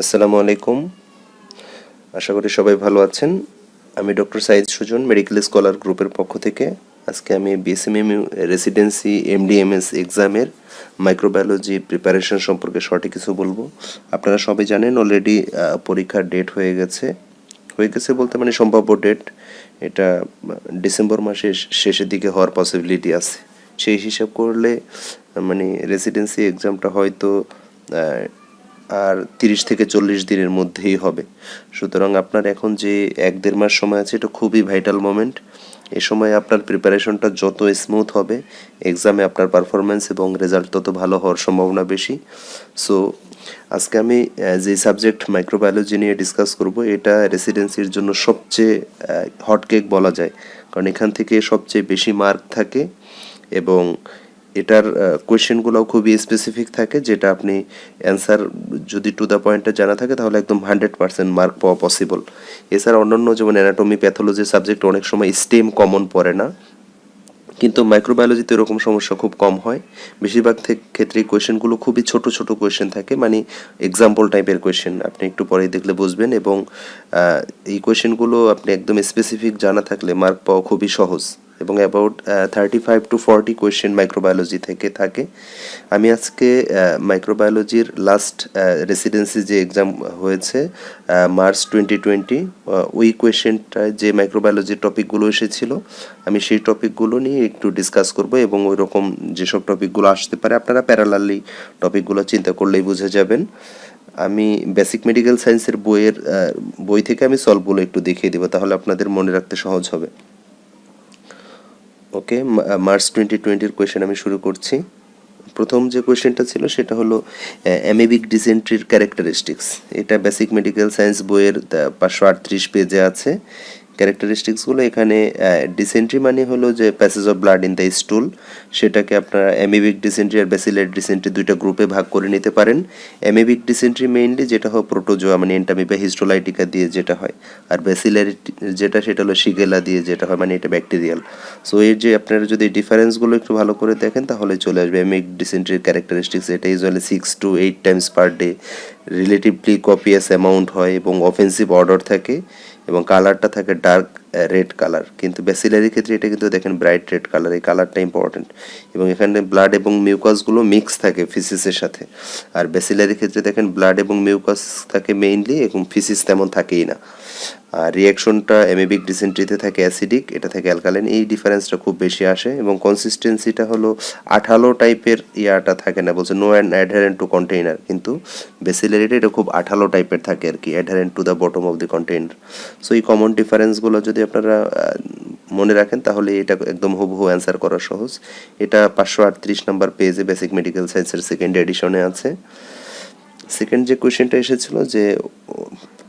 আসসালামু আলাইকুম। আশা করি সবাই ভালো আছেন। আমি doctor Saeed Sujon, medical scholar গ্রুপের পক্ষ থেকে। আজকে আমি বিএসএমএম রেসিডেন্সি এমডিএমএস এক্সামের মাইক্রোবায়োলজি প্রিপারেশন সম্পর্কে সঠিক কিছু বলব। আপনারা সবাই জানেন অলরেডি পরীক্ষার ডেট হয়ে গেছে। হয়ে গেছে বলতে মানে সম্ভাব্য ডেট এটা ডিসেম্বর মাসের শেষের দিকে হওয়ার পসিবিলিটি আছে। সেই হিসাব করলে মানে রেসিডেন্সি এক্সামটা হয়তো আর তিরিশ থেকে চল্লিশ দিনের মধ্যেই হবে। সুতরাং আপনার এখন যে এক দেড় মাস সময় আছে, এটা খুবই ভাইটাল মোমেন্ট এ সময় আপনার প্রিপারেশনটা যত স্মুথ হবে এক্সামে আপনার পারফরমেন্স এবং রেজাল্ট তত ভালো হওয়ার সম্ভাবনা বেশি। সো আজকে আমি যে সাবজেক্ট মাইক্রোবায়োলজি নিয়ে ডিসকাস করব, এটা রেসিডেন্সির জন্য সবচেয়ে হটকেক বলা যায়। কারণ এখান থেকে সবচেয়ে বেশি মার্ক থাকে এবং এটার কোয়েশ্চেনগুলোও খুবই স্পেসিফিক থাকে, যেটা আপনি অ্যান্সার যদি টু দ্য পয়েন্টে জানা থাকে, তাহলে একদম হান্ড্রেড পার্সেন্ট মার্ক পাওয়া পসিবল এছাড়া অন্যান্য যেমন অ্যানাটমি প্যাথোলজি সাবজেক্ট অনেক সময় স্টেম কমন পড়ে না, কিন্তু মাইক্রোবায়োলজিতে এরকম সমস্যা খুব কম হয়। বেশিরভাগ ক্ষেত্রে কোয়েশ্চেনগুলো খুবই ছোট ছোট কোয়েশ্চেন থাকে মানে এক্সাম্পল টাইপের কোয়েশ্চেন আপনি একটু পরেই দেখলে বুঝবেন এবং এই কোয়েশ্চেনগুলো আপনি একদম স্পেসিফিক জানা থাকলে মার্ক পাওয়া খুবই সহজ। এবং about thirty five to forty question microbiology থেকে থাকে। আমি আজকে মাইক্রোবায়োলজির লাস্ট রেসিডেন্সি যে এক্সাম হয়েছে মার্চ টোয়েন্টি টোয়েন্টি ওই কোয়েশ্চেনটায় যে মাইক্রোবায়োলজির টপিকগুলো এসেছিল, আমি সেই টপিকগুলো নিয়ে একটু ডিসকাস করব এবং ওই রকম যেসব টপিকগুলো আসতে পারে, আপনারা প্যারালালি টপিকগুলো চিন্তা করলেই বুঝে যাবেন। আমি বেসিক মেডিকেল সায়েন্সের বইয়ের বই থেকে আমি সলভগুলো একটু দেখিয়ে দেবো, তাহলে আপনাদের মনে রাখতে সহজ হবে। ওকে মার্চ টোয়েন্টি টোয়েন্টির কোয়েশ্চেন আমি শুরু করছি। প্রথম যে কোয়েশ্চেনটা ছিল সেটা হলো অ্যামেবিক ডিসেন্ট্রির ক্যারেক্টারিস্টিক্স এটা বেসিক মেডিকেল সায়েন্স বইয়ের পাঁচশো আটত্রিশ পেজে আছে। ক্যারেক্টারিস্টিক্সগুলো এখানে ডিসেন্ট্রি মানে হলো যে passage of blood in the stool সেটাকে আপনারা অ্যামিবিক ডিসেন্ট্রি আর ব্যাসিলার ডিসেন্ট্রি দুইটা গ্রুপে ভাগ করে নিতে পারেন। অ্যামিবিক ডিসেন্ট্রি মেইনলি যেটা হয় প্রোটোজোয়া মানে এন্টামিবা হিস্টোলাইটিকা দিয়ে যেটা হয়, আর ব্যাসিলার যেটা সেটা হলো শিগেলা দিয়ে যেটা হয় মানে এটা ব্যাকটেরিয়াল সো এর যে আপনারা যদি ডিফারেন্সগুলো একটু ভালো করে দেখেন, তাহলে চলে আসবে অ্যামেবিক ডিসেন্ট্রির ক্যারেক্টারিস্টিক্স এটা usually six to eight times per day relatively copious amount হয় এবং অফেন্সিভ অর্ডার থাকে এবং কালারটা থাকে ডার্ক রেড কালার কিন্তু ব্যাসিলারির ক্ষেত্রে এটা কিন্তু দেখেন ব্রাইট রেড কালার এই কালারটা ইম্পর্টেন্ট এবং এখানে ব্লাড এবং মিউকাসগুলো মিক্স থাকে ফিসিসের সাথে। আর ব্যাসিলারির ক্ষেত্রে দেখেন ব্লাড এবং মিউকাস থাকে মেইনলি এবং ফিসিস তেমন থাকেই না। আর রিয়াকশনটা এমিবিক ডিসেন্ট্রিতে থাকে অ্যাসিডিক এটা থাকে অ্যালকালাইন এই ডিফারেন্সটা খুব বেশি আসে। এবং কনসিস্টেন্সিটা হলো আঠালো টাইপের ইয়াটা থাকে না, বলছে no and adherent to container কিন্তু বেসিলারিটা এটা খুব আঠালো টাইপের থাকে আর কি adherent to the bottom of the container so এই কমন ডিফারেন্সগুলো যদি আপনারা মনে রাখেন, তাহলে এটা একদম হুবহু অ্যান্সার করা সহজ। এটা পাঁচশো আটত্রিশ নাম্বার পেজে বেসিক মেডিকেল সায়েন্সের সেকেন্ড এডিশনে আছে। সেকেন্ড যে কোয়েশ্চেনটা এসেছিল যে,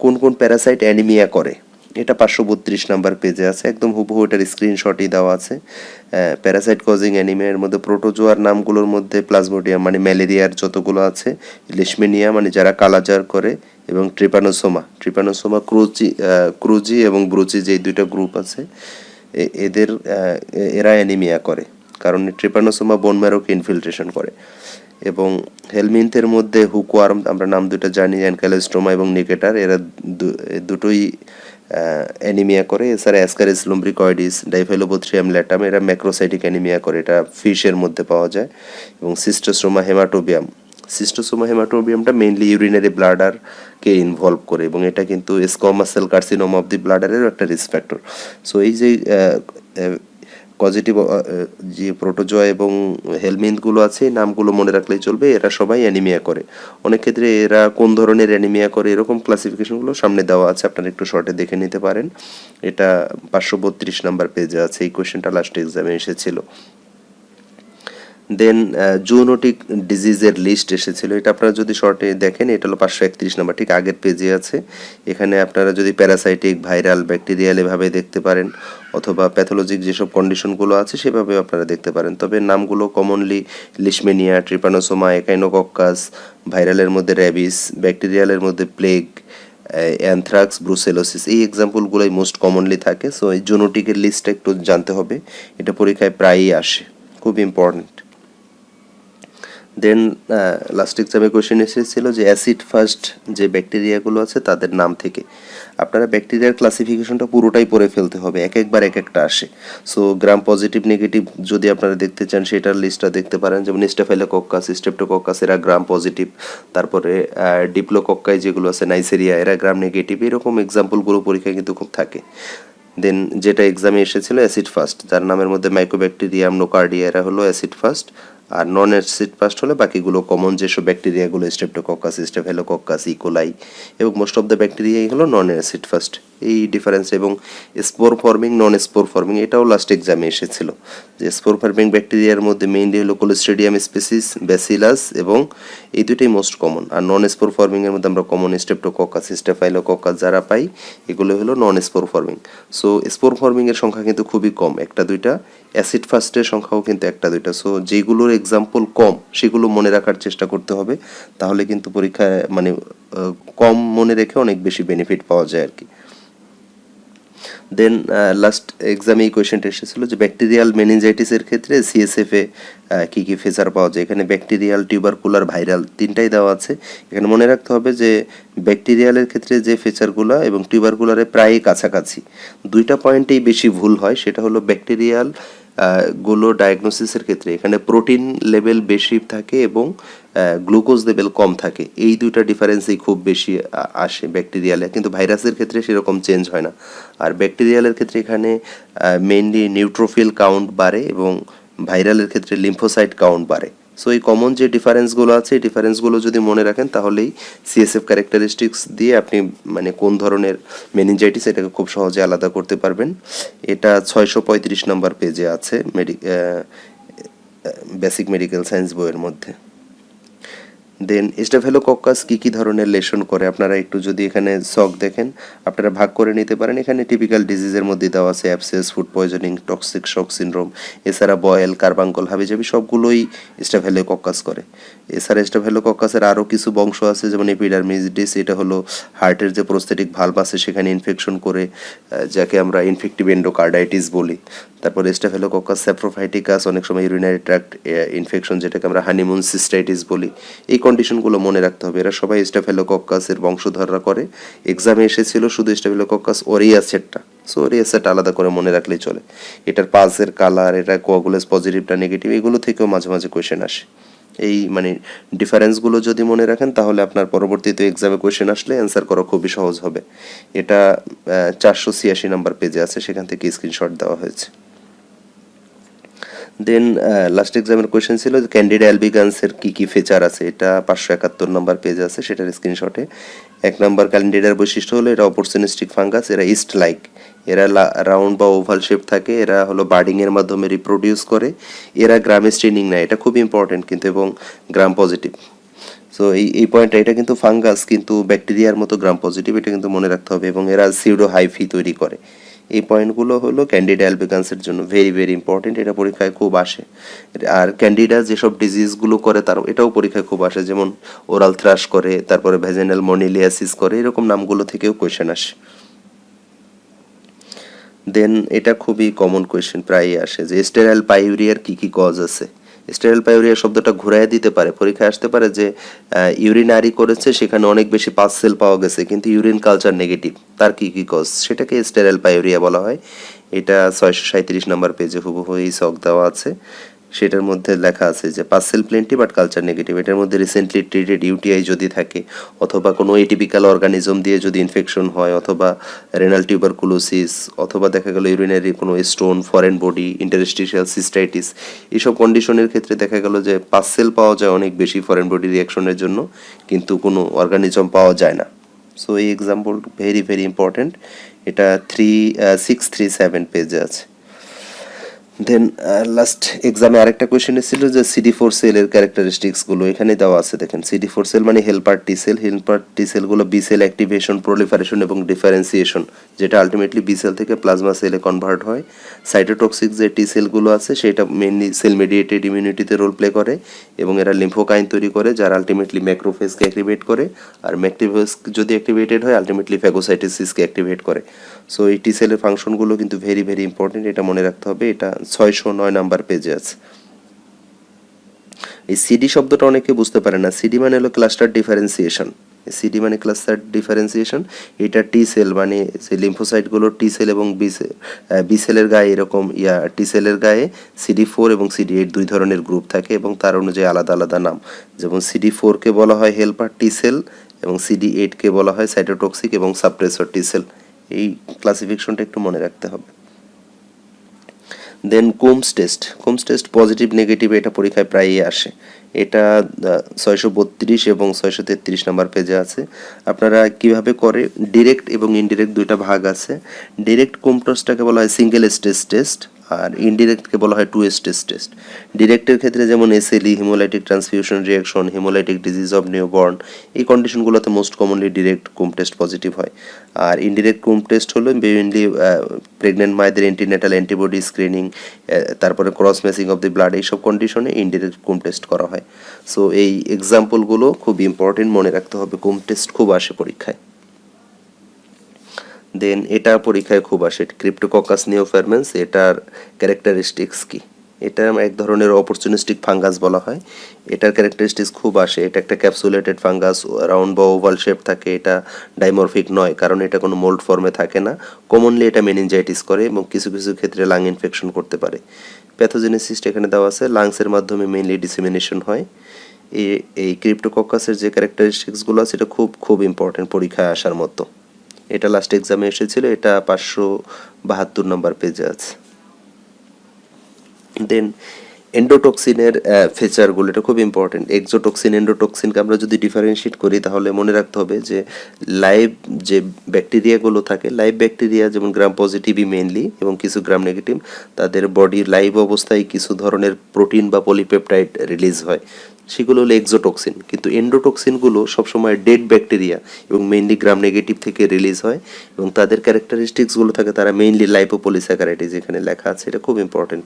কোন কোন প্যারাসাইট অ্যানিমিয়া করে, এটা পাঁচশো বত্রিশ নাম্বার পেজে আছে। একদম হুবহু এটার স্ক্রিনশটই দেওয়া আছে। প্যারাসাইট কজিং অ্যানিমিয়ার মধ্যে প্রোটোজোয়ার নামগুলোর মধ্যে প্লাজমোডিয়াম মানে ম্যালেরিয়ার যতগুলো আছে লিশমেনিয়া মানে যারা কালাজার করে এবং ট্রিপানোসোমা ট্রিপানোসোমা ক্রুচি ক্রুজি এবং ব্রুচি যে দুইটা গ্রুপ আছে এদের এরা অ্যানিমিয়া করে, কারণ ট্রিপানোসোমা বোন ম্যারোকে ইনফিল্ট্রেশন করে এবং হেলমিন্থের মধ্যে হুকওয়ার্ম আমরা নাম দুটো জানি অ্যানকালেস্টোমা এবং নিকেটার, এরা দুটোই অ্যানিমিয়া করে। এছাড়া অ্যাসকারিস লুম্ব্রিকয়েডিস ডাইফেলোবোথ্রিয়াম ল্যাটাম এরা ম্যাক্রোসাইটিক অ্যানিমিয়া করে, এটা ফিশের মধ্যে পাওয়া যায় এবং সিস্টোসোমা হেমাটোবিয়াম সিস্টোসোমা হেমাটোবিয়ামটা মেইনলি ইউরিনারি ব্লাডারকে ইনভলভ করে এবং এটা কিন্তু squamous cell carcinoma of the ব্লাডারেরও একটা রিস্ক ফ্যাক্টর সো এই যে পজিটিভ যে প্রোটোজয় এবং হেলমিনগুলো আছে নামগুলো মনে রাখলেই চলবে, এরা সবাই অ্যানিমিয়া করে। অনেক ক্ষেত্রে এরা কোন ধরনের অ্যানিমিয়া করে, এরকম ক্লাসিফিকেশনগুলো সামনে দেওয়া আছে, আপনারা একটু শর্টে দেখে নিতে পারেন। এটা পাঁচশো বত্রিশ নাম্বার পেজে আছে, এই কোয়েশ্চেনটা লাস্ট এক্সামে এসেছিল। দেন জুনোটিক ডিজিজের লিস্ট এসেছিল। এটা আপনারা যদি শর্টে দেখেন, এটা হলো পাঁচশো একত্রিশ নাম্বার, ঠিক আগের পেজে আছে। এখানে আপনারা যদি প্যারাসাইটিক ভাইরাল ব্যাকটেরিয়াল এভাবে দেখতে পারেন, অথবা প্যাথোলজিক যেসব কন্ডিশনগুলো আছে সেভাবে আপনারা দেখতে পারেন। তবে নামগুলো কমনলি লিশমেনিয়া ট্রিপানোসোমা একাইনোকক্কাস ভাইরালের মধ্যে র্যাবিস ব্যাকটেরিয়ালের মধ্যে প্লেগ অ্যানথ্রাক্স ব্রুসেলোসিস এই এক্সাম্পলগুলোই মোস্ট কমনলি থাকে। সো এই জোনোটিকের লিস্টটা একটু জানতে হবে। এটা পরীক্ষায় প্রায়ই আসে। খুব ইম্পর্ট্যান্ট দেন লাস্ট এক্সামে কোয়েশ্চেন এসেছিল যে অ্যাসিড ফার্স্ট যে ব্যাকটেরিয়াগুলো আছে তাদের নাম থেকে। আপনারা ব্যাকটেরিয়ার ক্লাসিফিকেশনটা পুরোটাই পড়ে ফেলতে হবে, এক একবার এক একটা আসে। সো গ্রাম পজিটিভ নেগেটিভ যদি আপনারা দেখতে চান, সেটার লিস্টটা দেখতে পারেন। যেমন স্টেফেলোকক্কাস স্টেপ্টোকক্কাস এরা গ্রাম পজিটিভ তারপরে ডিপ্লোকক্কাই যেগুলো আছে নাইসেরিয়া এরা গ্রাম নেগেটিভ এরকম এক্সাম্পলগুলো পরীক্ষায় কিন্তু খুব থাকে। দেন যেটা এক্সামে এসেছিল অ্যাসিড ফার্স্ট যার নামের মধ্যে মাইক্রোব্যাকটেরিয়াম নোকার্ডিয়া এরা হলো অ্যাসিড ফার্স্ট আর নন অ্যাসিড ফার্স্ট হলে বাকিগুলো কমন যেসব ব্যাকটেরিয়াগুলো স্টেপ্টোকক্কাস স্টেফেলোকক্কাস ইকোলাই এবং মোস্ট অফ দ্য ব্যাকটেরিয়াই হলো নন অ্যাসিড ফার্স্ট এই ডিফারেন্স এবং spore forming non spore forming এটাও লাস্ট এক্সামে এসেছিল। যে স্পোর ফর্মিং ব্যাকটেরিয়ার মধ্যে মেইনলি হলো কোলোস্টেডিয়াম স্পেসিস ব্যাসিলাস এবং এই দুটোই মোস্ট কমন আর নন স্পোর ফর্মিংয়ের মধ্যে আমরা কমন স্টেপ্টোকক্কাস স্টেফাইলোকক্কাস যারা পাই, এগুলো হলো non spore forming so spore ফর্মিংয়ের সংখ্যা কিন্তু খুবই কম। একটা দুইটা অ্যাসিড ফার্স্টের সংখ্যাও কিন্তু একটা দুইটা। সো যেগুলোর এক্সাম্পল কম, সেগুলো মনে রাখার চেষ্টা করতে হবে। তাহলে কিন্তু পরীক্ষায় মানে কম মনে রেখে অনেক বেশি বেনিফিট পাওয়া যায় আর কি দেন লাস্ট এক্সামে এই কোয়েশ্চেনটা এসেছিল যে ব্যাকটেরিয়াল মেনিনজাইটিসের ক্ষেত্রে সিএসএফ কী কী ফিচার পাওয়া যায়? এখানে ব্যাকটেরিয়াল টিউবারকুলার ভাইরাল তিনটাই দেওয়া আছে। এখানে মনে রাখতে হবে যে ব্যাকটেরিয়ালের ক্ষেত্রে যে ফিচারগুলো এবং টিউবারকুলারে প্রায়ই কাছাকাছি। দুইটা পয়েন্টেই বেশি ভুল হয়, সেটা হলো ব্যাকটেরিয়াল গুলো ডায়াগনোসিসের ক্ষেত্রে এখানে প্রোটিন লেভেল বেশি থাকে এবং গ্লুকোজ লেভেল কম থাকে। এই দুইটা ডিফারেন্সই খুব বেশি আসে ব্যাকটেরিয়ালে কিন্তু ভাইরাসের ক্ষেত্রে সেরকম চেঞ্জ হয় না। আর ব্যাকটেরিয়ালের ক্ষেত্রে এখানে মেইনলি নিউট্রোফিল কাউন্ট বাড়ে এবং ভাইরালের ক্ষেত্রে লিম্ফোসাইট কাউন্ট বাড়ে। সো এই কমন যে ডিফারেন্সগুলো আছে, এই ডিফারেন্সগুলো যদি মনে রাখেন, তাহলেই সিএসএফ ক্যারেক্টারিস্টিক্স দিয়ে আপনি মানে কোন ধরনের মেনিনজাইটিস এটাকে খুব সহজে আলাদা করতে পারবেন। এটা ছয়শো পঁয়ত্রিশ নম্বর পেজে আছে মেডি বেসিক মেডিকেল সায়েন্স বইয়ের মধ্যে। দেন স্টাফেলোকক্কাস কী কী ধরনের লেশন করে? আপনারা একটু যদি এখানে সক দেখেন, আপনারা ভাগ করে নিতে পারেন। এখানে টিপিক্যাল ডিজিজের মধ্যে দেওয়া আছে abscess food poisoning toxic shock syndrome এছাড়া বয়েল কার্বাঙ্কল হাবিজাবি, সবগুলোই স্টাফেলোকক্কাস করে। এছাড়া স্টাফেলোকক্কাসের আরও কিছু বংশ আছে, যেমন এপিডার্মিস এটা হলো হার্টের যে প্রস্থেটিক ভালভ আছে, সেখানে ইনফেকশন করে যাকে আমরা ইনফেক্টিভ এন্ডোকার্ডাইটিস বলি। তারপর স্টাফেলোকক্কাস স্যাপ্রোফাইটিকাস অনেক সময় ইউরিনারি ট্র্যাক্ট ইনফেকশন যেটাকে আমরা হানিমুন সিস্টাইটিস বলি। এই কন্ডিশনগুলো মনে রাখতে হবে। এরা সবাই স্টাফেলোকক্কাসের বংশধররা করে। এক্সামে এসেছিল শুধু স্টাফেলোকক্কাস ওরিয়াসেটটা সো ওরিয়াসেট আলাদা করে মনে রাখলেই চলে। এটার পালসের কালার এটা কোয়াগুলেস পজিটিভটা নেগেটিভ এগুলো থেকেও মাঝে মাঝে কোয়েশ্চেন আসে। এই মানে ডিফারেন্সগুলো যদি মনে রাখেন, তাহলে আপনার পরবর্তীতে এক্সামে কোয়েশ্চেন আসলে অ্যান্সার করা খুবই সহজ হবে। এটা চারশো ছিয়াশি নাম্বার পেজে আছে, সেখান থেকে স্ক্রিনশট দেওয়া হয়েছে। দেন লাস্ট এক্সামের কোয়েশ্চেন ছিল ক্যান্ডিডা অ্যালবিগান্সের কী কী ফিচার আছে? এটা পাঁচশো একাত্তর নম্বর পেজ আছে, সেটার স্ক্রিনশটে এক নম্বর ক্যান্ডিডার বৈশিষ্ট্য হলো এরা অপরচুনিস্টিক ফাঙ্গাস এরা ইস্ট লাইক এরা রাউন্ড বা ওভাল শেপ থাকে, এরা হলো বার্ডিংয়ের মাধ্যমে রিপ্রোডিউস করে। এরা গ্রামে স্ট্রেনিং নেয়, এটা খুব ইম্পর্টেন্ট কিন্তু, এবং গ্রাম পজিটিভ সো এই এই পয়েন্টটা এটা কিন্তু ফাঙ্গাস কিন্তু ব্যাকটেরিয়ার মতো গ্রাম পজিটিভ এটা কিন্তু মনে রাখতে হবে, এবং এরা সিউডো হাইফি তৈরি করে। এই পয়েন্টগুলো হলো ক্যান্ডিডা অ্যালবিকান্সের জন্য ভেরি ভেরি ইম্পর্টেন্ট এটা পরীক্ষায় খুব আসে। আর ক্যান্ডিডা যেসব ডিজিজগুলো করে তার, এটাও পরীক্ষায় খুব আসে, যেমন ওরাল থ্রাশ করে, তারপরে ভেজেনাল মনিলিয়াসিস করে, এরকম নামগুলো থেকেও কোয়েশ্চেন আসে। দেন এটা খুবই কমন কোয়েশ্চেন প্রায়ই আসে যে স্টেরাইল পাইউরিয়ার কি কি কজ আছে? স্টেরাইল পাইউরিয়া শব্দটা ঘুরাইয়া দিতে পারে। পরীক্ষায় আসতে পারে যে ইউরিনারি করেছে, সেখানে অনেক বেশি পাস সেল পাওয়া গেছে, কিন্তু ইউরিন কালচার নেগেটিভ তার কি কি কজ সেটাকে স্টেরাইল পাইউরিয়া বলা হয়। এটা ছয়শো সাঁত্রিশ নম্বর পেজে হুবহু এই সক দেওয়া আছে। সেটার মধ্যে লেখা আছে যে pus cell plenty but culture negative এটার মধ্যে রিসেন্টলি ট্রিটেড ইউটিআই যদি থাকে, অথবা কোনো এটিপিক্যাল অর্গানিজম দিয়ে যদি ইনফেকশন হয়, অথবা রেনাল টিউবারকুলোসিস অথবা দেখা গেল ইউরিনারি কোনো stone foreign body interstitial cystitis এইসব কন্ডিশনের ক্ষেত্রে দেখা গেল যে পার্সেল পাওয়া যায় অনেক বেশি ফরেন বডি রিয়াকশনের জন্য, কিন্তু কোনো অর্গানিজম পাওয়া যায় না। সো এই এক্সাম্পল ভেরি ভেরি ইম্পর্ট্যান্ট এটা থ্রি সিক্স থ্রি সেভেন পেজে আছে। দেন লাস্ট এক্সামে আরেকটা কোয়েশ্চেন ছিল যে সিডি ফোর সেলের ক্যারেক্টারিস্টিক্সগুলো এখানে দেওয়া আছে। দেখেন সিডি ফোর সেল মানে helper T cell helper T সেলগুলো বি সেল অ্যাক্টিভেশন প্রলিফারেশন এবং ডিফারেন্সিয়েশন যেটা আলটিমেটলি বি সেল থেকে প্লাজমা সেলে কনভার্ট হয়। সাইটোটক্সিক যে টি সেলগুলো আছে, সেটা মেনলি সেল মেডিয়েটেড ইমিউনিটিতে রোল প্লে করে এবং এরা লিম্ফোকাইন তৈরি করে, যারা আলটিমেটলি ম্যাক্রোফেজকে অ্যাক্টিভেট করে। আর ম্যাক্টিভেজ যদি অ্যাক্টিভেটেড হয় আলটিমেটলি ফ্যাগোসাইটিসিসকে অ্যাক্টিভেট করে। সো এই টি সেলের ফাংশনগুলো কিন্তু ভেরি ভেরি ইম্পর্টেন্ট এটা মনে রাখতে হবে। এটা ছয়শো নয় নাম্বার পেজে আছে। এই সিডি শব্দটা অনেকে বুঝতে পারে না। সিডি মানে হলো ক্লাস্টার ডিফারেন্সিয়েশন সিডি মানে ক্লাস্টার ডিফারেন্সিয়েশন এটা টি সেল মানে সেই লিম্ফোসাইটগুলো টি সেল এবং বি সেল বি সেলের গায়ে এরকম, ইয়া টি সেলের গায়ে সিডি ফোর এবং সিডি এইট দুই ধরনের গ্রুপ থাকে এবং তার অনুযায়ী আলাদা আলাদা নাম। যেমন সিডি ফোরকে বলা হয় হেল্পার টি সেল এবং সিডি এইটকে বলা হয় সাইটোটক্সিক এবং সাপ্রেসর টি সেল এই ক্লাসিফিকেশনটা একটু মনে রাখতে হবে। Then Coombs test Coombs test positive negative এটা পরীক্ষায় প্রায়ই আসে। এটা ছয়শো বত্রিশ এবং ছয়শো তেত্রিশ নাম্বার পেজে আছে। আপনারা কীভাবে করে? ডিরেক্ট এবং ইনডিরেক্ট দুইটা ভাগ আছে। ডিরেক্ট কোম টেস্টটাকে বলা হয় সিঙ্গেল স্টেজ টেস্ট আর ইনডিরেক্টকে বলা হয় টু স্টেজ টেস্ট ডিরেক্টের ক্ষেত্রে যেমন SLE haemolytic transfusion reaction haemolytic disease of newborn এই কন্ডিশনগুলোতে most commonly direct Coombs test positive হয়। আর ইনডিরেক্ট কোম টেস্ট হলো মেইনলি প্রেগনেন্ট মায়েদের অ্যান্টিনেটাল অ্যান্টিবডি স্ক্রিনিং তারপরে cross matching of the blood এইসব কন্ডিশনে ইনডিরেক্ট কোম টেস্ট করা হয়। সো এই এক্সাম্পলগুলো খুব ইম্পর্টেন্ট মনে রাখতে হবে কোম টেস্ট খুব আসে পরীক্ষায়। দেন এটা পরীক্ষায় খুব আসে। ক্রিপ্টোককাস নিওফারমেন্স এটার ক্যারেক্টারিস্টিক্স কি? এটা এক ধরনের অপরচুনিস্টিক ফাঙ্গাস বলা হয়। এটার ক্যারেক্টারিস্টিক্স খুব আসে। এটা একটা ক্যাপসুলেটেড ফাঙ্গাস রাউন্ড বা ওভাল শেপ থাকে। এটা ডাইমরফিক নয়, কারণ এটা কোনো মোল্ড ফর্মে থাকে না। কমনলি এটা মেনিনজাইটিস করে এবং কিছু কিছু ক্ষেত্রে লাং ইনফেকশন করতে পারে। প্যাথোজেনেসিস এখানে দেওয়া আছে। লাংসের মাধ্যমে মেইনলি ডিসিমিনেশন হয়। এই ক্রিপ্টোককাসের যে ক্যারেক্টারিস্টিক্সগুলো আছে, এটা খুব খুব ইম্পর্টেন্ট পরীক্ষায় আসার মতো। এটা লাস্ট এক্সামে এসেছিল, এটা পাঁচশো বাহাত্তর নম্বর পেজে আছে। দেন এন্ডোটক্সিনের ফিচারগুলো এটা খুব ইম্পর্টেন্ট এক্সোটক্সিন এন্ডোটক্সিনকে আমরা যদি ডিফারেন্সিয়েট করি, তাহলে মনে রাখতে হবে যে লাইভ যে ব্যাকটেরিয়াগুলো থাকে লাইভ ব্যাকটেরিয়া যেমন গ্রাম পজিটিভই মেনলি এবং কিছু গ্রাম নেগেটিভ তাদের বডির লাইভ অবস্থায় কিছু ধরনের প্রোটিন বা পলিপেপটাইড রিলিজ হয়। সেগুলো হলো এক্সোটক্সিন কিন্তু এন্ডোটক্সিনগুলো সবসময় ডেড ব্যাকটেরিয়া এবং মেইনলি গ্রাম নেগেটিভ থেকে রিলিজ হয় এবং তাদের ক্যারেক্টারিস্টিক্সগুলো থাকে, তারা মেইনলি লাইপোপলিস্যাকারাইটিস এখানে লেখা আছে, এটা খুব ইম্পর্টেন্ট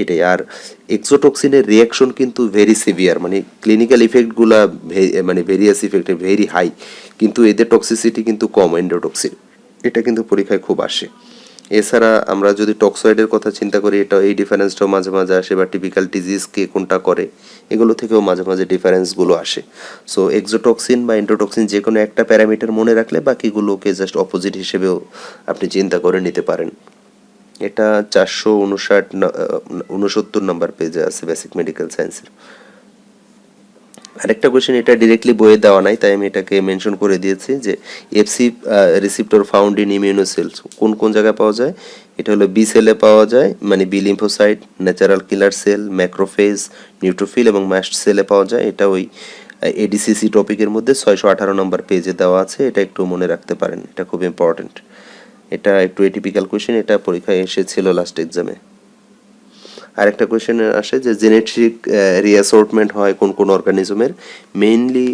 এটাই। আর এক্সোটক্সিনের রিয়াকশন কিন্তু ভেরি সিভিয়ার মানে ক্লিনিক্যাল ইফেক্টগুলো মানে ভেরিয়াস ইফেক্ট ভেরি হাই কিন্তু এদের টক্সিসিটি কিন্তু কম এন্ডোটক্সিন এটা কিন্তু পরীক্ষায় খুব আসে। এছাড়া আমরা যদি টক্সয়েডের কথা চিন্তা করি এটা এই ডিফারেন্সটাও মাঝে মাঝে আসে বা টিপিক্যাল ডিজিজ কে কোনটা করে, এগুলো থেকেও মাঝে মাঝে ডিফারেন্সগুলো আসে। সো এক্সোটক্সিন বা এন্ডোটক্সিন যে কোনো একটা প্যারামিটার মনে রাখলে বাকিগুলোকে জাস্ট অপোজিট হিসেবেও আপনি চিন্তা করে নিতে পারেন। এটা চারশো উনষাট উনসত্তর নম্বর পেজে আছে বেসিক মেডিকেল সায়েন্সের আরেকটা কোয়েশ্চেন এটা ডিরেক্টলি বইয়ে দেওয়া নাই, তাই আমি এটাকে মেনশন করে দিয়েছি যে Fc receptor found in immuno immunocells কোন কোন জায়গায় পাওয়া যায়? এটা হলো বি সেলে পাওয়া যায় মানে B lymphocyte natural killer cell macrophage neutrophil এবং ম্যাস্ট সেলে পাওয়া যায়। এটা ওই এডিসিসি টপিকের মধ্যে ছয়শো আঠারো নম্বর পেজে দেওয়া আছে, এটা একটু মনে রাখতে পারেন, এটা খুব ইম্পর্টেন্ট এটা একটু এটিপিক্যাল কোয়েশ্চেন এটা পরীক্ষায় এসেছিল লাস্ট এক্সামে আরেকটা কোয়েশ্চেন আসে যে জেনেটিক রিঅ্যাসর্টমেন্ট হয় কোন কোন অর্গানিজমের মেইনলি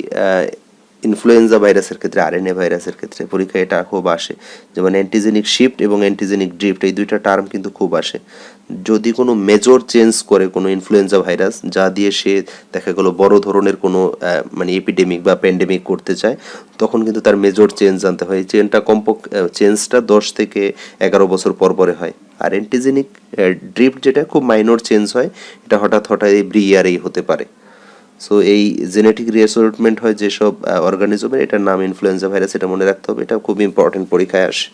ইনফ্লুয়েঞ্জা ভাইরাসের ক্ষেত্রে আরএনএ ভাইরাসের ক্ষেত্রে পরীক্ষায় এটা খুব আসে। যেমন অ্যান্টিজেনিক শিফট এবং অ্যান্টিজেনিক ড্রিফট এই দুইটা টার্ম কিন্তু খুব আসে। যদি কোনো মেজর চেঞ্জ করে কোনো ইনফ্লুয়েঞ্জা ভাইরাস যা দিয়ে সে দেখা গেলো বড় ধরনের কোনো মানে এপিডেমিক বা প্যান্ডেমিক করতে চায়, তখন কিন্তু তার মেজর চেঞ্জ জানতে হয়। চেনটা কমপক চেঞ্জটা দশ থেকে এগারো বছর পর পরে হয়। আর অ্যান্টিজেনিক ড্রিপ যেটা খুব মাইনর চেঞ্জ হয়, এটা হঠাৎ হঠাৎ এভরি ইয়ারেই হতে পারে। সো এই জেনেটিক রিঅ্যাসর্টমেন্ট হয় যেসব অর্গানিজমের এটার নাম ইনফ্লুয়েঞ্জা ভাইরাস এটা মনে রাখতে হবে। এটা খুব ইম্পর্টেন্ট পরীক্ষায় আসে।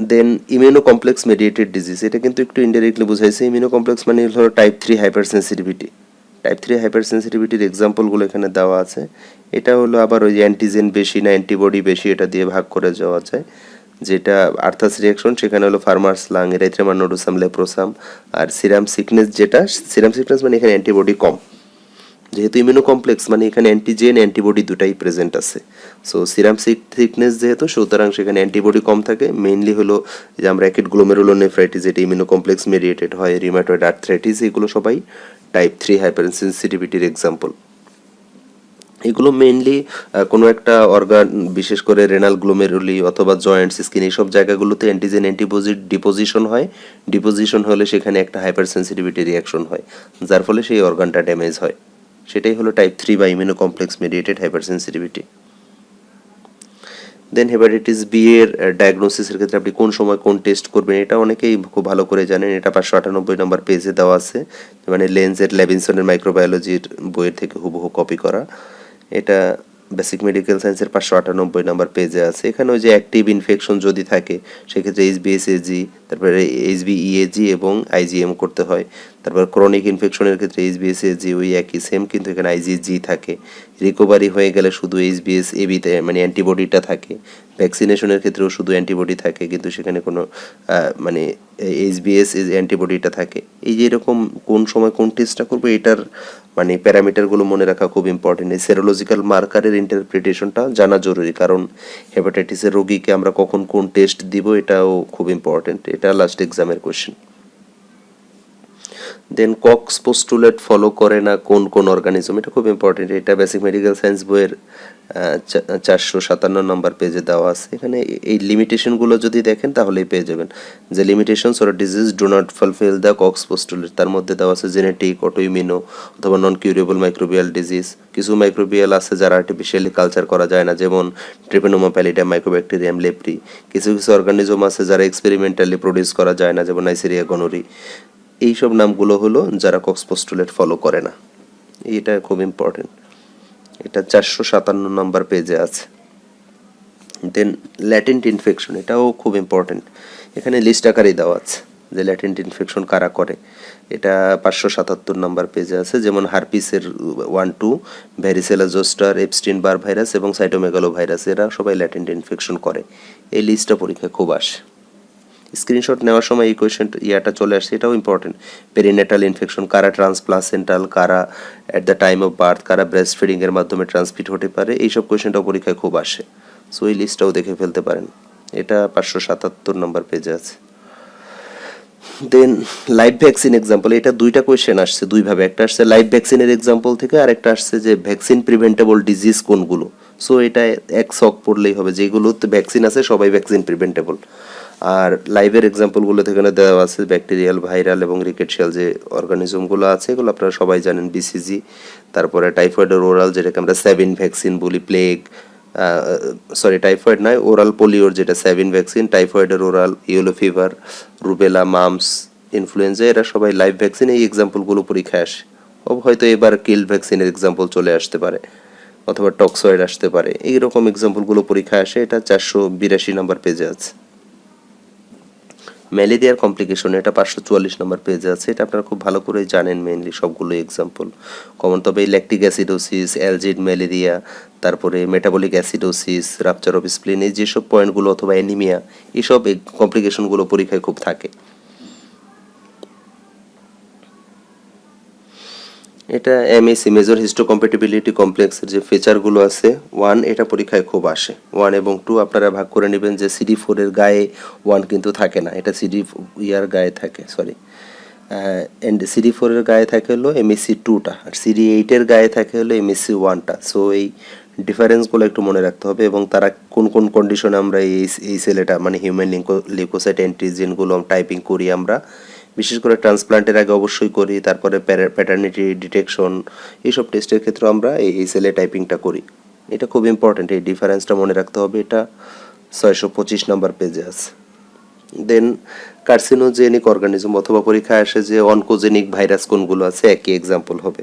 Then immuno complex mediated disease এটা কিন্তু একটু ইনডাইরেক্টলি বোঝাইছে। ইমিউনো কমপ্লেক্স মানে হলো type three hyper sensitivity type three hyper সেন্সিটিভিটির এক্সাম্পলগুলো এখানে দেওয়া আছে। এটা হলো আবার ওই অ্যান্টিজেন বেশি না অ্যান্টিবডি বেশি, এটা দিয়ে ভাগ করে যাওয়া যায়। যেটা আর্থাস রিয়াকশন সেখানে হলো farmer's lung erythema nodosum leprosum আর সিরাম সিকনেস যেটা সিরাম সিকনেস মানে এখানে অ্যান্টিবডি কম। যেহেতু ইমিউনো কমপ্লেক্স মানে এখানে অ্যান্টিজেন অ্যান্টিবডি দুটাই প্রেজেন্ট আছে। সো সিরাম থিকনেস যেহেতু, সুতরাং সেখানে অ্যান্টিবডি কম থাকে। মেইনলি হলো যে আমরা অ্যাকিট গ্লোমেরুলোনেফ্রাইটিস যেটা ইমিউনো কমপ্লেক্স মেডিয়েটেড হয় রিমাটয়েড আর্থ্রাইটিস এগুলো সবাই টাইপ থ্রি হাইপার সেন্সিটিভিটির এক্সাম্পল এগুলো মেইনলি কোনো একটা অর্গান বিশেষ করে রেনাল গ্লোমেরুলি অথবা জয়েন্টস স্কিন এইসব জায়গাগুলোতে অ্যান্টিজেন অ্যান্টিপোজিট ডিপোজিশন হয়। ডিপোজিশন হলে সেখানে একটা হাইপার সেন্সিটিভিটি রিয়াকশন হয়, যার ফলে সেই অর্গানটা ড্যামেজ হয়। সেটাই হলো টাইপ থ্রি বা immuno complex mediated hyper sensitivity then hepatitis B এর ডায়াগনোসিসের ক্ষেত্রে আপনি কোন সময় কোন টেস্ট করবেন, এটা অনেকেই খুব ভালো করে জানেন। এটা পাঁচশো আটানব্বই নম্বর পেজে দেওয়া আছে। মানে লেন্সের ল্যাবিনসনের মাইক্রোবায়োলজির বইয়ের থেকে হুবহু কপি করা। এটা বেসিক মেডিকেল সায়েন্সের পাঁচশো আটানব্বই নাম্বার পেজে আছে। এখানে ওই যে অ্যাক্টিভ ইনফেকশন যদি থাকে, সেক্ষেত্রে এইচ বি এস এইচবিএসএজি তারপরে এইচবিইএজি এবং আইজিএম করতে হয়। তারপর ক্রনিক ইনফেকশনের ক্ষেত্রে এইচবিএসএজি ওই একই সেম কিন্তু এখানে আইজিজি থাকে। রিকভারি হয়ে গেলে শুধু এইচ এইচবিএস এবিতে মানে অ্যান্টিবডিটা থাকে। ভ্যাকসিনেশনের ক্ষেত্রেও শুধু অ্যান্টিবডি থাকে, কিন্তু সেখানে কোনো মানে এইচবিএস অ্যান্টিবডিটা থাকে। এই যে এরকম কোন সময় কোন টেস্টটা করব, এটার মানে প্যারামিটারগুলো মনে রাখা খুব ইম্পর্টেন্ট এই সেরোলজিক্যাল মার্কারের ইন্টারপ্রিটেশনটা জানা জরুরি, কারণ হেপাটাইটিসের রোগীকে আমরা কখন কোন টেস্ট দিব, এটাও খুব ইম্পর্টেন্ট এটা লাস্ট এক্সামের question then Koch's postulate follow করে না কোন কোন অর্গানিজম এটা খুব ইম্পর্টেন্ট এটা বেসিক মেডিকেল সায়েন্স বইয়ের চারশো সাতান্ন নম্বর পেজে দেওয়া আছে। এখানে এই লিমিটেশনগুলো যদি দেখেন তাহলেই পেয়ে যাবেন। যে limitations or disease do not fulfil the Koch's postulate তার মধ্যে দেওয়া আছে জেনেটিক অটোইমিনো অথবা নন কিউরেবল মাইক্রোবিয়াল ডিজিজ কিছু মাইক্রোবিয়াল আছে যারা আর্টিফিশিয়ালি কালচার করা যায় না, যেমন ট্রিপেনোমা প্যালিডিয়াম মাইক্রোব্যাকটেরিয়াম লেপ্রি কিছু কিছু অর্গানিজম আছে যারা এক্সপেরিমেন্টালি প্রডিউস করা যায় না, যেমন নাইসেরিয়া গনোরি এইসব নামগুলো হলো যারা কক্সপোস্টুলেট ফলো করে না। এটা খুব ইম্পর্টেন্ট এটা চারশো সাতান্ন নাম্বার পেজে আছে। দেন ল্যাটেন্ট ইনফেকশন এটাও খুব ইম্পর্টেন্ট এখানে লিস্ট আকারেই দেওয়া আছে যে ল্যাটেন্ট ইনফেকশন কারা করে। এটা পাঁচশো সাতাত্তর নাম্বার পেজে আছে, যেমন হারপিসের one two varicella zoster Epstein Barr virus এবং সাইটোমেগালো ভাইরাস এরা সবাই ল্যাটেন্ট ইনফেকশন করে। এই লিস্টটা পরীক্ষায় খুব আসে। স্ক্রিনশট নেওয়ার সময় এই কোয়েশ্চেন ইয়াটা চলে আসছে এটাও ইম্পর্টেন্ট পেরিনেটাল ইনফেকশন কারা ট্রান্সপ্লাসেন্টাল কারা at the time of birth কারা ব্রেস্ট ফিডিংয়ের মাধ্যমে ট্রান্সমিট হতে পারে, এইসব কোয়েশ্চেনটাও পরীক্ষায় খুব আসে। সো এই লিস্টটাও দেখে ফেলতে পারেন। এটা পাঁচশো সাতাত্তর নম্বর পেজে আছে। দেন লাইভ ভ্যাকসিন এক্সাম্পল এটা দুইটা কোয়েশ্চেন আসছে, দুইভাবে। একটা আসছে লাইভ ভ্যাকসিনের এক্সাম্পল থেকে, আর একটা আসছে যে ভ্যাকসিন প্রিভেন্টেবল ডিজিজ কোনগুলো। সো এটা এক শখ পড়লেই হবে, যেগুলোতে ভ্যাকসিন আছে, সবাই ভ্যাকসিন প্রিভেন্টেবল আর লাইভের এক্সাম্পলগুলো এখানে দেওয়া আছে ব্যাকটেরিয়াল ভাইরাল এবং রিকেটশিয়াল যে অর্গানিজমগুলো আছে, এগুলো আপনারা সবাই জানেন বিসিজি তারপরে টাইফয়েডের ওরাল যেটাকে আমরা সেভিন ভ্যাকসিন বলি প্লেগ সরি টাইফয়েড নয় ওরাল পোলিওর যেটা Sabin vaccine টাইফয়েডের oral yellow fever rubella mumps influenza এরা সবাই লাইভ ভ্যাকসিন এই এক্সাম্পলগুলো পরীক্ষায় আসে। হয়তো এবার কিল ভ্যাকসিনের এক্সাম্পল চলে আসতে পারে, অথবা টক্সয়েড আসতে পারে, এইরকম এক্সাম্পলগুলো পরীক্ষায় আসে, এটা চারশো বিরাশি নাম্বার পেজে আছে। ম্যালেরিয়ার কমপ্লিকেশন, এটা পাঁচশো চুয়াল্লিশ নম্বর পেজে আছে, এটা আপনারা খুব ভালো করে জানেন মেইনলি সবগুলো এক্সাম্পল কমন তবে ইলেকট্রিক অ্যাসিডোসিস অ্যালজিড ম্যালেরিয়া তারপরে metabolic acidosis rupture of spleen এই যেসব পয়েন্টগুলো অথবা অ্যানিমিয়া এইসব কমপ্লিকেশনগুলো পরীক্ষায় খুব থাকে। এটা এমএসি মেজর হিস্টোকম্পেটিবিলিটি কমপ্লেক্সের যে ফিচারগুলো আছে ওয়ান এটা পরীক্ষায় খুব আসে। ওয়ান এবং টু আপনারা ভাগ করে নেবেন যে সিডি ফোরের গায়ে ওয়ান কিন্তু থাকে না। এটা সিডি ইয়ার গায়ে থাকে সরি এন্ড সিডি ফোরের গায়ে থাকে হলো এমএসসি টুটা আর সিডি এইটের গায়ে থাকে হলো এমএসসি ওয়ানটা সো এই ডিফারেন্সগুলো একটু মনে রাখতে হবে এবং তারা কোন কোন কন্ডিশনে আমরা এই এই সেলেটা মানে হিউম্যান লিকোসাইট অ্যান্টিজেনগুলো টাইপিং করি আমরা বিশেষ করে ট্রান্সপ্লান্টের আগে অবশ্যই করি, তারপরে প্যাটার্নিটি ডিটেকশন এইসব টেস্টের ক্ষেত্রে আমরা এই সেলে টাইপিংটা করি। এটা খুব ইম্পর্ট্যান্ট এই ডিফারেন্সটা মনে রাখতে হবে, এটা ছয়শো পঁচিশ নম্বর পেজে আছে। দেন কার্সিনোজেনিক অর্গানিজম অথবা পরীক্ষায় আসে যে অনকোজেনিক ভাইরাস কোনগুলো আছে, একই এক্সাম্পল হবে।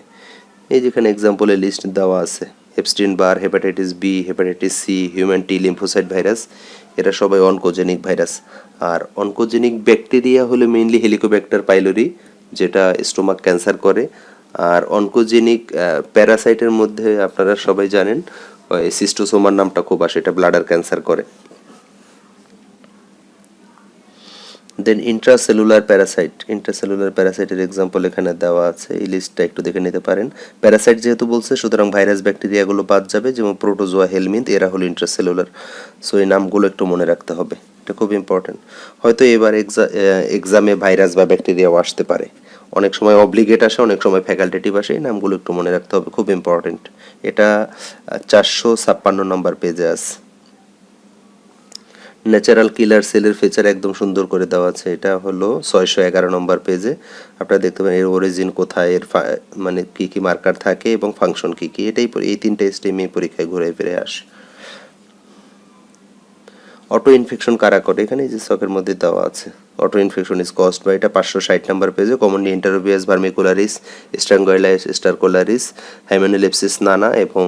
এই যেখানে এক্সাম্পলের লিস্ট দেওয়া আছে। Epstein Barr hepatitis B hepatitis C human T lymphocyte virus এরা সবাই অনকোজেনিক ভাইরাস আর অনকোজেনিক ব্যাকটেরিয়া হলো মেইনলি হেলিকোব্যাক্টার পাইলোরি যেটা স্টোমাক ক্যান্সার করে। আর অনকোজেনিক প্যারাসাইটের মধ্যে আপনারা সবাই জানেন সিস্টোসোমার নামটা খুব আসে, এটা ব্লাডার ক্যান্সার করে। দেন ইন্ট্রাসেলুলার প্যারাসাইট ইন্ট্রাসেলুলার প্যারাসাইটের এক্সাম্পল এখানে দেওয়া আছে। এই লিস্টটা একটু দেখে নিতে পারেন। প্যারাসাইট যেহেতু বলছে, সুতরাং ভাইরাস ব্যাকটেরিয়াগুলো বাদ যাবে, যেমন প্রোটোজোয়া হেলমিন্থ এরা হলো ইন্ট্রাসেলুলার সো এই নামগুলো একটু মনে রাখতে হবে। এটা খুব ইম্পর্টেন্ট হয়তো এবার এক্সামে ভাইরাস বা ব্যাকটেরিয়াও আসতে পারে। অনেক সময় অব্লিগেট আসে, অনেক সময় ফ্যাকাল্টেটিভ আসে, এই নামগুলো একটু মনে রাখতে হবে। খুব ইম্পর্টেন্ট এটা চারশো ছাপ্পান্ন নম্বর পেজে আছে। ন্যাচারাল কিলার সেলের ফিচার একদম সুন্দর করে দেওয়া আছে। এটা হলো ছয়শো এগারো নম্বর পেজে আপনারা দেখতে পারেন এর অরিজিন কোথায়, এর মানে কি কি মার্কার থাকে এবং ফাংশন কি কি। এটাই এই তিনটে স্টেমে পরীক্ষায় ঘুরে ফিরে আসে। অটো ইনফেকশন কারা করে? এখানে যে শখের মধ্যে দেওয়া আছে। অটো ইনফেকশন ইজ কস্ট বা এটা পাঁচশো ষাট নাম্বার পেজে কমনলি ইন্টারোবিয়াস ভার্মিকুলারিস স্ট্রাঙ্গলাইস স্টারকোলারিস হাইমেনোলেপসিস নানা এবং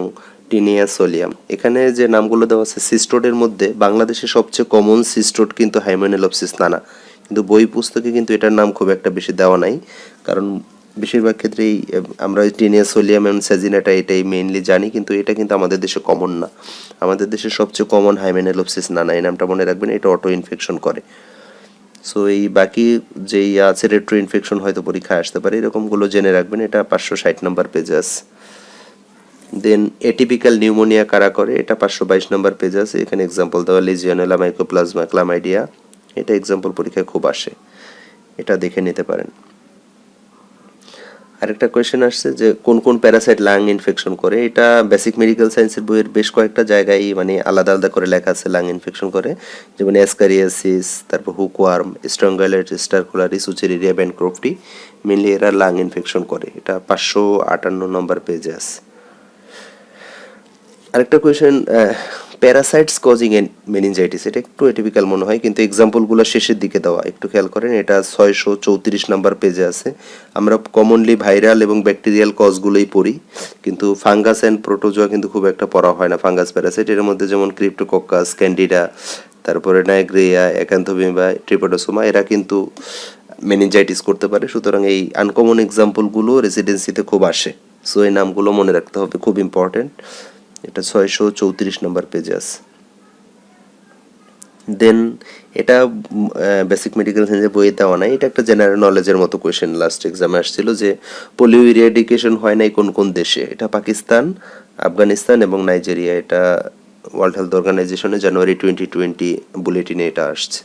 টিনিয়া সোলিয়াম এখানে যে নামগুলো দেওয়া আছে সিস্টোডের মধ্যে বাংলাদেশে সবচেয়ে কমন সিস্টোড কিন্তু হাইমেনোলেপসিস নানা। কিন্তু বই পুস্তকে কিন্তু এটার নাম খুব একটা বেশি দেওয়া নাই। কারণ বেশিরভাগ ক্ষেত্রেই আমরা টিনিয়া সোলিয়াম এবং স্যাজিনাটা এটাই মেইনলি জানি, কিন্তু এটা কিন্তু আমাদের দেশে কমন না। আমাদের দেশে সবচেয়ে কমন হাইমেনোলেপসিস নানা, এই নামটা মনে রাখবেন, এটা অটো ইনফেকশন করে। সো এই বাকি যেই আছে রেট্রো ইনফেকশন হয়তো পরীক্ষায় আসতে পারে, এরকমগুলো জেনে রাখবেন, এটা পাঁচশো ষাট নম্বর পেজে আছে দেন এটিপিক্যাল নিউমোনিয়া কারা করে? এটা পাঁচশো বাইশ নম্বর পেজ আছে। এখানে এক্সাম্পল দেওয়া লিজিয়নেলা মাইক্রোপ্লাজমা ক্লামাইডিয়া এটা এক্সাম্পল পরীক্ষায় খুব আসে। এটা দেখে নিতে পারেন। আরেকটা কোয়েশ্চেন আসছে যে কোন কোন প্যারাসাইট লাং ইনফেকশন করে? এটা বেসিক মেডিকেল সায়েন্সের বইয়ের বেশ কয়েকটা জায়গায় মানে আলাদা আলাদা করে লেখা আছে লাং ইনফেকশন করে। যেমন অ্যাসকারিয়াসিস তারপর hookworm Strongyloides stercoralis Wuchereria bancrofti mainly এরা লাং ইনফেকশন করে। এটা পাঁচশো আটান্ন নম্বর পেজে আছে। আরেকটা question parasites causing an meningitis এটা একটু এটিপিক্যাল মনে হয়, কিন্তু এক্সাম্পলগুলো শেষের দিকে দেওয়া, একটু খেয়াল করেন, এটা ছয়শো চৌত্রিশ নাম্বার পেজে আছে। আমরা কমনলি ভাইরাল এবং ব্যাকটেরিয়াল কজগুলোই পড়ি, কিন্তু ফাঙ্গাস অ্যান্ড প্রোটোজোয়া কিন্তু খুব একটা পড়া হয় না ফাঙ্গাস প্যারাসাইট এর মধ্যে যেমন ক্রিপ্টোকক্কাস ক্যান্ডিডা তারপরে নাইগ্রিয়া একান্তবিমা ট্রিপোডোসোমা এরা কিন্তু মেনিনজাইটিস করতে পারে, সুতরাং এই আনকমন এক্সাম্পলগুলো রেসিডেন্সিতে খুব আসে। সো এই নামগুলো মনে রাখতে হবে, খুব ইম্পর্টেন্ট এটা ছয়শো চৌত্রিশ নম্বর পেজে আছে। দেন এটা বেসিক মেডিকেল সায়েন্সের বইয়ে দেওয়া নাই। এটা একটা জেনারেল নলেজের মতো কোয়েশ্চেন লাস্ট এক্সামে আসছিল যে পোলিও ইরিয়াডিকেশন হয় নাই কোন কোন দেশে? এটা পাকিস্তান, আফগানিস্তান এবং নাইজেরিয়া। এটা ওয়ার্ল্ড হেলথ অর্গানাইজেশনে জানুয়ারি টোয়েন্টি টোয়েন্টি বুলেটিনে এটা আসছে।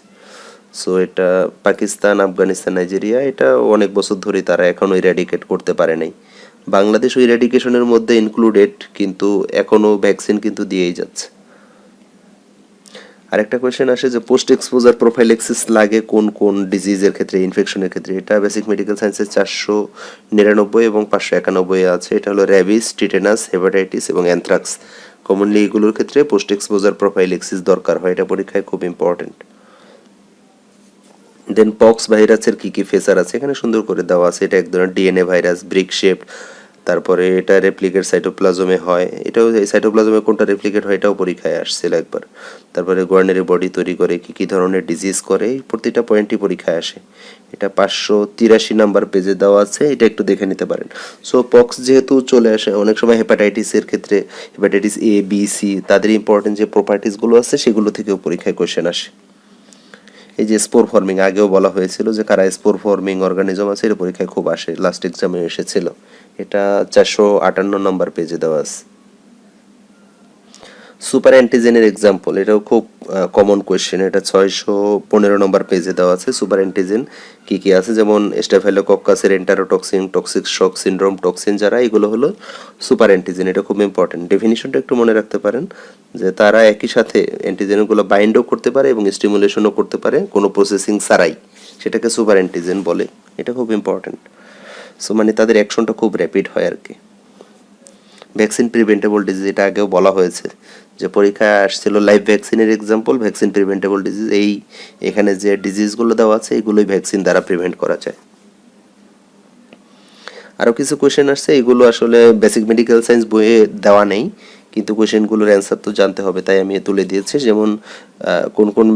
সো এটা পাকিস্তান, আফগানিস্তান, নাইজেরিয়া, এটা অনেক বছর ধরেই তারা এখনও ইরাডিকেট করতে পারে নাই। বাংলাদেশ ওই ইরাডিকেশনের মধ্যে ইনক্লুডেড কিন্তু এখনও ভ্যাকসিন কিন্তু দিয়েই যাচ্ছে। আরেকটা কোয়েশ্চেন আসে যে পোস্ট এক্সপোজার প্রোফাইলেক্সিস লাগে কোন কোন ডিজিজের ক্ষেত্রে ইনফেকশনের ক্ষেত্রে? এটা বেসিক মেডিকেল সায়েন্সের চারশো নিরানব্বই এবং পাঁচশো একানব্বই আছে। এটা হলো র্যাবিস টিটেনাস হেপাটাইটিস এবং অ্যান্থ্রাক্স কমনলি এগুলোর ক্ষেত্রে পোস্ট এক্সপোজার প্রোফাইলেক্সিস দরকার হয়। এটা পরীক্ষায় খুব ইম্পর্টেন্ট দেন পক্স ভাইরাসের কী কী ফেসার আছে? এখানে সুন্দর করে দেওয়া আছে। এটা এক ধরনের ডিএনএ ভাইরাস ব্রিক শেপ তারপরে এটা রেপ্লিকেট সাইটোপ্লাজমে হয়। এটাও সাইটোপ্লাজমে কোনটা রেপ্লিকেট হয়, এটাও পরীক্ষায় আসছিল একবার। তারপরে গোয়ার্নারি বডি তৈরি করে কি কি ধরনের ডিজিজ করে প্রতিটা পয়েন্টই পরীক্ষায় আসে। এটা পাঁচশো তিরাশি নাম্বার পেজে দেওয়া আছে, এটা একটু দেখে নিতে পারেন। সো পক্স যেহেতু চলে আসে, অনেক সময় হেপাটাইটিসের ক্ষেত্রে হেপাটাইটিস এ বি সি তাদের ইম্পর্টেন্ট যে প্রপার্টিসগুলো আছে, সেগুলো থেকেও পরীক্ষায় কোয়েশ্চেন আসে। এই যে স্পোর ফর্মিং আগেও বলা হয়েছিল যে কারা স্পোর ফর্মিং অর্গানিজম আছে, এটা পরীক্ষায় খুব আসে লাস্ট এক্সামে এসেছিল। এটা চারশো আটান্ন নম্বর পেজে দেওয়া আছে। সুপার অ্যান্টিজেনের এক্সাম্পল এটাও খুব কমন কোয়েশ্চেন এটা ছয়শো পনেরো নম্বর পেজে দেওয়া আছে। সুপার অ্যান্টিজেন কি কি আছে? যেমন স্টাফেলোকক্কাসের enterotoxin toxic shock syndrome toxin যারা, এগুলো হলো সুপার অ্যান্টিজেন এটা খুব ইম্পর্টেন্ট ডেফিনিশনটা একটু মনে রাখতে পারেন, যে তারা একই সাথে অ্যান্টিজেনগুলো বাইন্ডও করতে পারে এবং স্টিমুলেশনও করতে পারে, কোনো প্রসেসিং ছাড়াই। সেটাকে সুপার অ্যান্টিজেন বলে, এটা খুব ইম্পর্টেন্ট সো মানে তাদের অ্যাকশনটা খুব র্যাপিড হয় আর কি ভ্যাকসিন প্রিভেন্টেবল ডিজিজ এটা আগেও বলা হয়েছে, যে পরীক্ষায় আসছিল লাইভ ভ্যাকসিনের এক্সাম্পল ভ্যাকসিন প্রিভেন্টেবল ডিজিজ এই এখানে যে ডিজিজগুলো দেওয়া আছে, এগুলোই ভ্যাকসিন দ্বারা প্রিভেন্ট করা যায়। আরও কিছু কোয়েশ্চেন আসছে, এগুলো আসলে বেসিক মেডিকেল সায়েন্স বইয়ে দেওয়া নেই। কিন্তু কোয়েশ্চেনগুলোর অ্যান্সার তো জানতে হবে, তাই আমি তুলে দিয়েছি। যেমন কোন কোন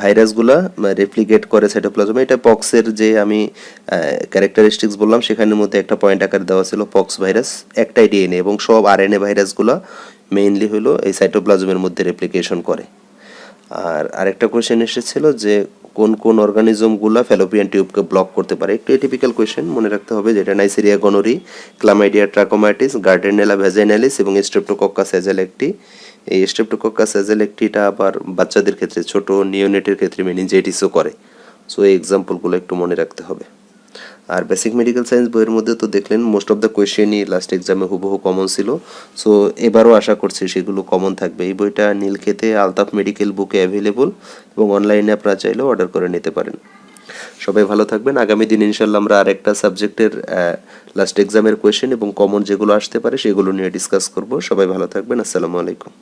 ভাইরাসগুলো রেপ্লিকেট করে সাইটোপ্লাজমে এটা পক্সের যে আমি ক্যারেক্টারিস্টিক্স বললাম, সেখানের মধ্যে একটা পয়েন্ট আকারে দেওয়া ছিল পক্স ভাইরাস একটাই ডিএনএ এবং সব আরএনএ ভাইরাসগুলো মেইনলি হলো এই সাইটোপ্লাজমের মধ্যে রেপ্লিকেশন করে। আর আরেকটা কোয়েশ্চেন এসেছিল যে কোন কোন অর্গানিজমগুলো ফ্যালোপিয়ান টিউবকে ব্লক করতে পারে, একটু এটিপিক্যাল কোয়েশ্চেন মনে রাখতে হবে যেটা নাইসেরিয়া গনোরি ক্লামাইডিয়া ট্রাকোমাইটিস গার্ডেনেলা ভেজাইনালিস এবং স্ট্রেপ্টোকক্কাস এজেল একটি এই স্ট্রেপ্টোকক্কাস এজেল একটিটা আবার বাচ্চাদের ক্ষেত্রে, ছোট নিওনেটের ক্ষেত্রে মেনিনজাইটিসও করে। সো এই এক্সাম্পলগুলো একটু মনে রাখতে হবে। আর বেসিক মেডিকেল সায়েন্স বইয়ের মধ্যে তো দেখলেন মোস্ট অফ দ্য কোয়েশ্চেনই লাস্ট এক্সামে হুবহু কমন ছিল। সো এবারও আশা করছি সেগুলো কমন থাকবে। এই বইটা নীলক্ষেতে আলতাফ মেডিকেল বুকে অ্যাভেলেবল এবং অনলাইনে আপনারা চাইলেও অর্ডার করে নিতে পারেন। সবাই ভালো থাকবেন। আগামী দিন ইনশাল্লাহ আমরা আরেকটা সাবজেক্টের লাস্ট এক্সামের কোয়েশ্চেন এবং কমন যেগুলো আসতে পারে সেগুলো নিয়ে ডিসকাস করব। সবাই ভালো থাকবেন। আসসালামু আলাইকুম।